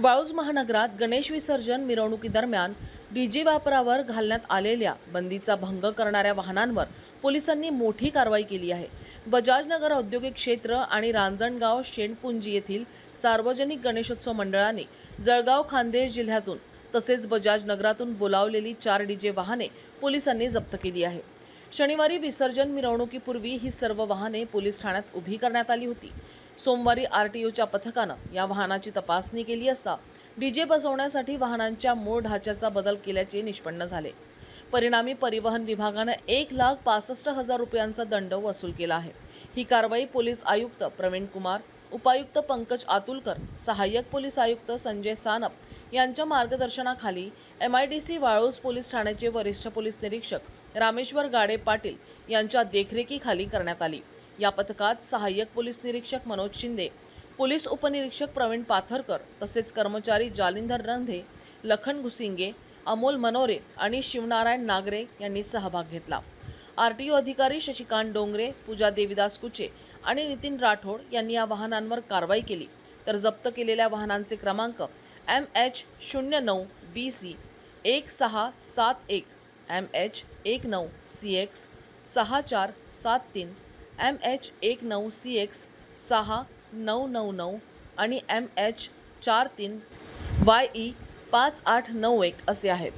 वाळूज महानगरात गणेश विसर्जन मिरवणुकीदरम्यान डीजे वापरावर घालण्यात आलेल्या बंदीचा भंग करणाऱ्या वाहनांवर पोलिसांनी मोठी कारवाई केली आहे. बजाजनगर औद्योगिक क्षेत्र आणि रांजणगाव शेणपुंजी येथील सार्वजनिक गणेशोत्सव मंडळाने जळगाव खान्देश जिल्ह्यातून तसेच बजाजनगरातून बोलावलेली चार डीजे वाहने पोलिसांनी जप्त केली आहे. शनिवारी विसर्जन मिरवणुकीपूर्वी ही सर्व वाहने पोलीस ठाण्यात उभी करण्यात आली होती. सोमवारी आर टी ओच्या पथकानं या वाहनाची तपासणी केली असता डीजे बसवण्यासाठी वाहनांच्या मूळ ढाच्याचा बदल केल्याचे निष्पन्न झाले. परिणामी परिवहन विभागानं एक लाख पासष्ट हजार रुपयांचा दंड वसूल केला आहे. ही कारवाई पोलीस आयुक्त प्रवीण कुमार उपायुक्त पंकज आतुलकर सहाय्यक पोलीस आयुक्त संजय सानप यांच्या मार्गदर्शनाखाली M I D C Waluj police ठाण्याचे वरिष्ठ पोलीस निरीक्षक रामेश्वर गाडे पाटील यांच्या देखरेखीखाली करण्यात आली. या पथकात सहाय्यक पोलीस निरीक्षक मनोज शिंदे पोलीस उपनिरीक्षक प्रवीण पाथरकर तसेच कर्मचारी जालिंदर रंधे लखन घुसिंगे अमोल मनोरे आणि शिवनारायण नागरे यांनी सहभाग घेतला. आर टी ओ अधिकारी शशिकांत डोंगरे पूजा देविदास कुचे आणि नितीन राठोड यांनी या वाहनांवर कारवाई केली. तर जप्त केलेल्या वाहनांचे क्रमांक एम एच शून्य नऊ बी सी एक सहा सात एक एम एच एक नऊ सी एक्स सहा चार सात तीन एम एच एक नऊ सी एक्स सहा नऊ नऊ नऊ आणि एम एच चार तीन वाय ई पाच आठ नऊ एक असे आहेत.